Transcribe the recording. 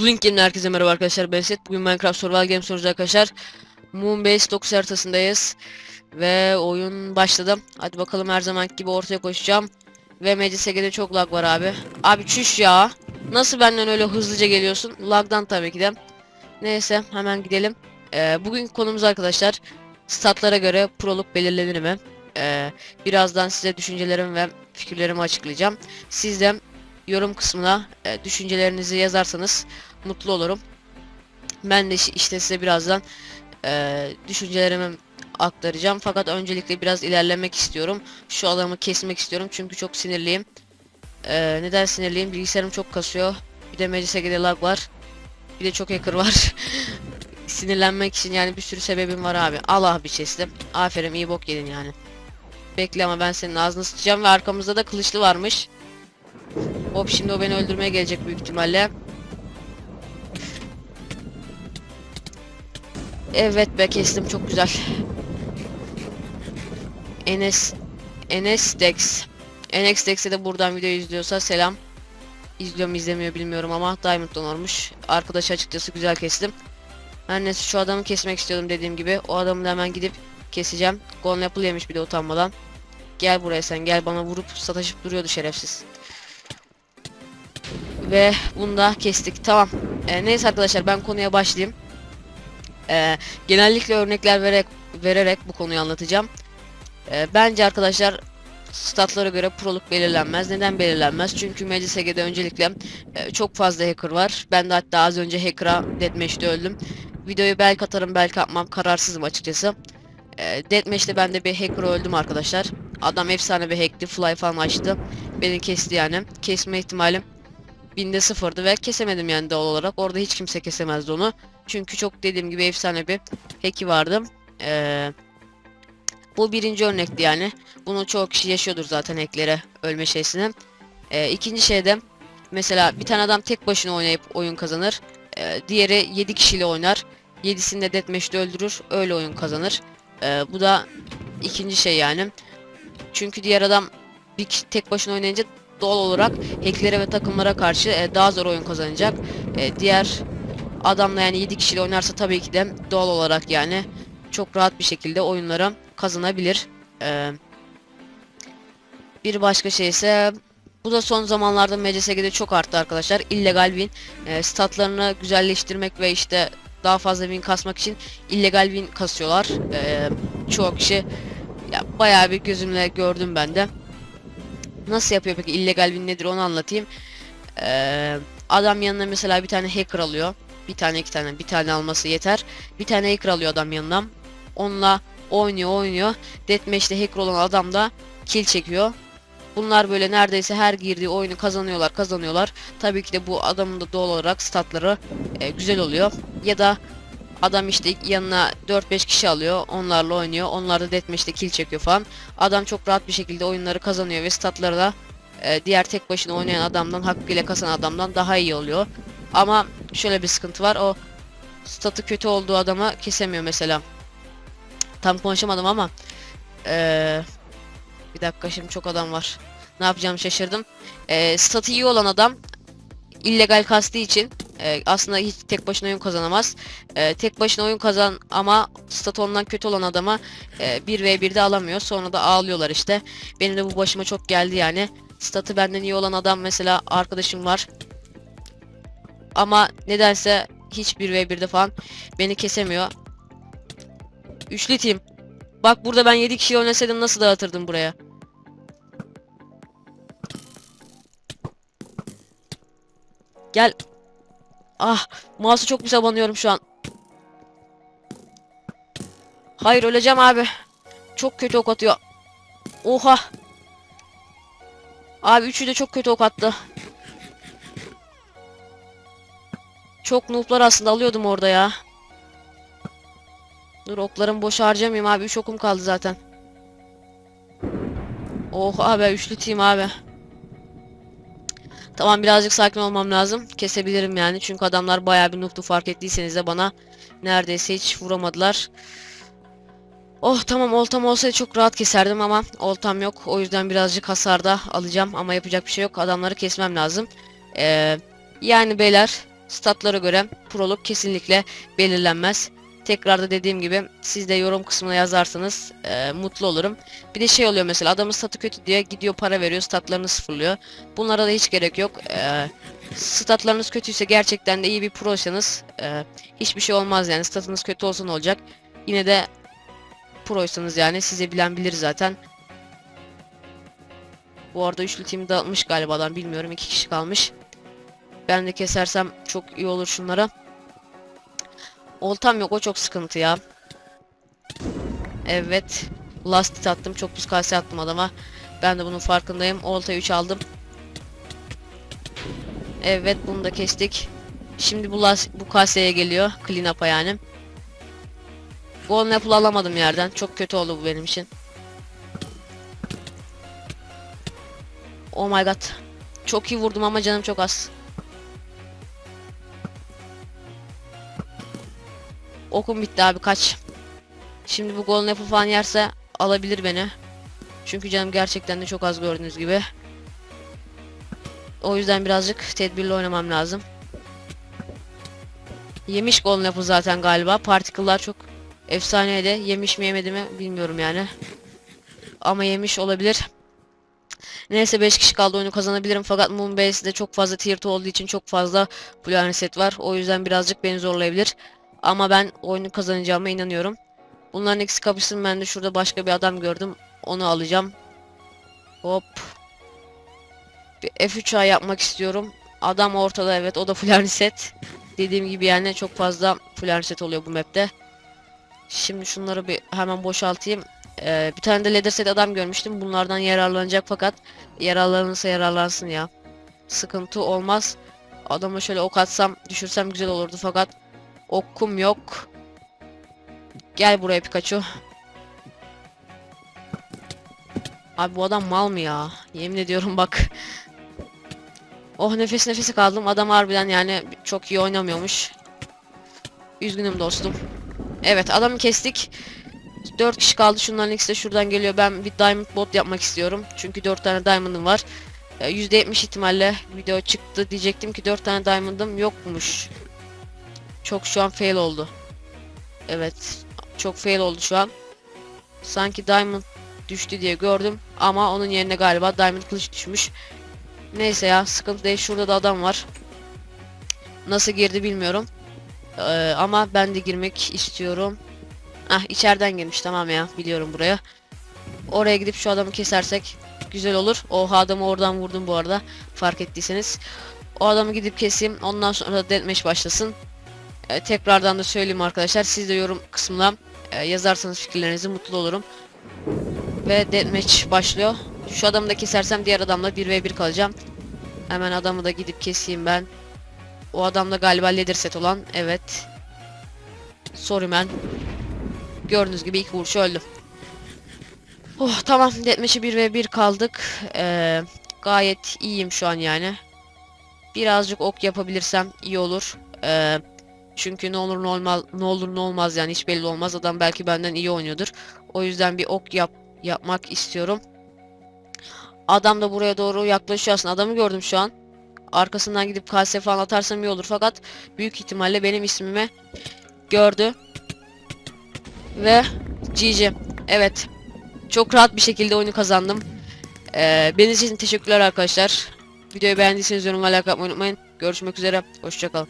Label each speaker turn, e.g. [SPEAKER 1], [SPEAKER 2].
[SPEAKER 1] Blink Game'den herkese merhaba arkadaşlar ben Set. Bugün Minecraft Survival Games soruyoruz arkadaşlar. Moonbase 9 haritasındayız. Ve oyun başladı. Hadi bakalım her zaman gibi ortaya koşacağım. Ve MCSG'de çok lag var abi. Abi çüş ya. Nasıl benden öyle hızlıca geliyorsun? Lagdan tabii ki de. Neyse hemen gidelim. Ee, bugün konumuz arkadaşlar. Statlara göre proluk belirlenir mi? Ee, birazdan size düşüncelerimi ve fikirlerimi açıklayacağım. Siz de yorum kısmına e, düşüncelerinizi yazarsanız mutlu olurum. Ben de işte size birazdan e, düşüncelerimi aktaracağım. Fakat öncelikle biraz ilerlemek istiyorum. Şu adamı kesmek istiyorum çünkü çok sinirliyim. E, neden sinirliyim? Bilgisayarım çok kasıyor. Bir de MCSG'de lag var. Bir de çok hacker var. Sinirlenmek için yani bir sürü sebebim var abi. Al abi chest'i. Aferin iyi bok yedin yani. Bekle ama ben senin ağzını sıçacağım ve arkamızda da kılıçlı varmış. Hop şimdi o beni öldürmeye gelecek büyük ihtimalle. Evet be kestim çok güzel. Enes Enes Dex. Enes Dex'e de buradan video izliyorsa selam. İzliyor mu izlemiyor bilmiyorum ama Diamond'dan olmuş. Arkadaşı açıkçası güzel kestim. Her neyse şu adamı kesmek istiyordum dediğim gibi. O adamı da hemen gidip keseceğim. Golden Apple yemiş bir de utanmadan. Gel buraya sen gel bana vurup sataşıp duruyordu şerefsiz. Ve bunu da kestik. Tamam. Ee, neyse arkadaşlar ben konuya başlayayım. Ee, genellikle örnekler vererek vererek bu konuyu anlatacağım. Ee, bence arkadaşlar statlara göre proluk belirlenmez. Neden belirlenmez? Çünkü MCSG'de öncelikle e, çok fazla hacker var. Ben de hatta az önce hacker'a deathmatch'te öldüm. Videoyu belki atarım belki atmam kararsızım açıkçası. E, deathmatch'te ben de bir hacker öldüm arkadaşlar. Adam efsane bir hackti. Fly falan açtı. Beni kesti yani. Kesme ihtimalim binde sıfırdı ve kesemedim yani doğal olarak. Orada hiç kimse kesemezdi onu. Çünkü çok dediğim gibi efsane bir hack'i vardı. Ee, bu birinci örnekti yani. Bunu çoğu kişi yaşıyordur zaten hacklere ölme şeysini. Ee, ikinci şeyde mesela bir tane adam tek başına oynayıp oyun kazanır. Ee, diğeri 7 kişiyle oynar. 7'sini de deathmatch'te öldürür. Öyle oyun kazanır. Ee, bu da ikinci şey yani. Çünkü diğer adam bir tek başına oynayınca doğal olarak hacklere ve takımlara karşı e, daha zor oyun kazanacak. E, diğer adamla yani 7 kişiyle oynarsa tabii ki de doğal olarak yani çok rahat bir şekilde oyunlara kazanabilir. E, bir başka şey ise bu da son zamanlarda MCSG'de çok arttı arkadaşlar. illegal win e, statlarını güzelleştirmek ve işte daha fazla win kasmak için illegal win kasıyorlar. E, çoğu kişi ya bayağı bir gözümle gördüm ben de. Nasıl yapıyor peki illegal win nedir onu anlatayım. Ee, adam yanına mesela bir tane hacker alıyor. Bir tane iki tane bir tane alması yeter. Bir tane hacker alıyor adam yanından. Onunla oynuyor oynuyor. Deathmatch'te hacker olan adam da kill çekiyor. Bunlar böyle neredeyse her girdiği oyunu kazanıyorlar kazanıyorlar. Tabii ki de bu adamın da doğal olarak statları e, güzel oluyor. Ya da adam işte yanına 4-5 kişi alıyor. Onlarla oynuyor. Onlar da deathmatch'te kill çekiyor falan. Adam çok rahat bir şekilde oyunları kazanıyor ve statları da e, diğer tek başına oynayan adamdan hakkıyla kasan adamdan daha iyi oluyor. Ama şöyle bir sıkıntı var. O statı kötü olduğu adama kesemiyor mesela. Tam konuşamadım ama e, bir dakika şimdi çok adam var. Ne yapacağımı şaşırdım. E, statı iyi olan adam illegal kastığı için e, aslında hiç tek başına oyun kazanamaz. E, tek başına oyun kazan ama stat ondan kötü olan adama e, 1v1'de alamıyor. Sonra da ağlıyorlar işte. Benim de bu başıma çok geldi yani. Statı benden iyi olan adam mesela arkadaşım var. Ama nedense hiç 1v1'de falan beni kesemiyor. Üçlü team. Bak burada ben 7 kişi oynasaydım nasıl dağıtırdım buraya. Gel. Ah, mouse'u çok güzel banıyorum şu an. Hayır öleceğim abi. Çok kötü ok atıyor. Oha. Abi üçü de çok kötü ok attı. Çok noob'lar aslında alıyordum orada ya. Dur oklarımı boş harcamayayım abi. Üç okum kaldı zaten. Oh abi üçlü team abi. Tamam birazcık sakin olmam lazım. Kesebilirim yani. Çünkü adamlar bayağı bir noob'tu fark ettiyseniz de bana neredeyse hiç vuramadılar. Oh tamam oltam olsaydı çok rahat keserdim ama oltam yok. O yüzden birazcık hasarda alacağım ama yapacak bir şey yok. Adamları kesmem lazım. Ee, yani beyler statlara göre prolog kesinlikle belirlenmez. Tekrar da dediğim gibi siz de yorum kısmına yazarsanız e, mutlu olurum. Bir de şey oluyor mesela adamın statı kötü diye gidiyor para veriyor statlarını sıfırlıyor. Bunlara da hiç gerek yok. E, statlarınız kötüyse gerçekten de iyi bir proysanız e, hiçbir şey olmaz yani statınız kötü olsa olacak. Yine de proysanız yani size bilen bilir zaten. Bu arada üçlü team dağıtmış galiba adam bilmiyorum iki kişi kalmış. Ben de kesersem çok iyi olur şunlara. Oltam yok o çok sıkıntı ya. Evet. Last hit attım. Çok pus kase attım adama. Ben de bunun farkındayım. Olta 3 aldım. Evet bunu da kestik. Şimdi bu, las bu kaseye geliyor. Clean up'a yani. Golden apple alamadım yerden. Çok kötü oldu bu benim için. Oh my god. Çok iyi vurdum ama canım çok az. Okum bitti abi kaç. Şimdi bu golden apple falan yerse alabilir beni. Çünkü canım gerçekten de çok az gördüğünüz gibi. O yüzden birazcık tedbirli oynamam lazım. Yemiş golden apple zaten galiba. Particle'lar çok efsaneydi. Yemiş mi yemedi mi bilmiyorum yani. Ama yemiş olabilir. Neyse 5 kişi kaldı oyunu kazanabilirim fakat Moonbase'de çok fazla tier 2 olduğu için çok fazla full set var. O yüzden birazcık beni zorlayabilir. Ama ben oyunu kazanacağıma inanıyorum. Bunların ikisi kapışsın ben de şurada başka bir adam gördüm. Onu alacağım. Hop. Bir F3A yapmak istiyorum. Adam ortada evet o da full. Dediğim gibi yani çok fazla full oluyor bu map'te. Şimdi şunları bir hemen boşaltayım. Ee, bir tane de leather set adam görmüştüm. Bunlardan yararlanacak fakat yararlanırsa yararlansın ya. Sıkıntı olmaz. Adama şöyle ok atsam düşürsem güzel olurdu fakat okum yok. Gel buraya Pikachu. Abi bu adam mal mı ya? Yemin ediyorum bak. Oh nefes nefese kaldım. Adam harbiden yani çok iyi oynamıyormuş. Üzgünüm dostum. Evet adamı kestik. 4 kişi kaldı. Şunların ikisi de şuradan geliyor. Ben bir diamond bot yapmak istiyorum. Çünkü 4 tane diamond'ım var. Ee, %70 ihtimalle video çıktı. Diyecektim ki 4 tane diamond'ım yokmuş. Çok şu an fail oldu. Evet. Çok fail oldu şu an. Sanki diamond düştü diye gördüm. Ama onun yerine galiba diamond kılıç düşmüş. Neyse ya sıkıntı değil. Şurada da adam var. Nasıl girdi bilmiyorum. Ee, ama ben de girmek istiyorum. Ah içeriden girmiş tamam ya biliyorum buraya. Oraya gidip şu adamı kesersek güzel olur. Oha adamı oradan vurdum bu arada fark ettiyseniz. O adamı gidip keseyim ondan sonra deathmatch başlasın. Ee, tekrardan da söyleyeyim arkadaşlar siz de yorum kısmına e, yazarsanız fikirlerinizi mutlu olurum. Ve deathmatch başlıyor. Şu adamı da kesersem diğer adamla 1v1 kalacağım. Hemen adamı da gidip keseyim ben. O adam da galiba leather set olan evet. Sorry man. Gördüğünüz gibi ilk vuruşu öldü. Oh tamam deathmatch'e 1 ve 1 kaldık. Ee, gayet iyiyim şu an yani. Birazcık ok yapabilirsem iyi olur. Ee, çünkü ne olur ne olmaz ne olur ne olmaz yani hiç belli olmaz. Adam belki benden iyi oynuyordur. O yüzden bir ok yap yapmak istiyorum. Adam da buraya doğru yaklaşıyor aslında. Adamı gördüm şu an. Arkasından gidip kase falan atarsam iyi olur fakat büyük ihtimalle benim ismimi gördü. Ve GG. Evet. Çok rahat bir şekilde oyunu kazandım. Ee, benim için teşekkürler arkadaşlar. Videoyu beğendiyseniz yorum ve like atmayı unutmayın. Görüşmek üzere. Hoşçakalın.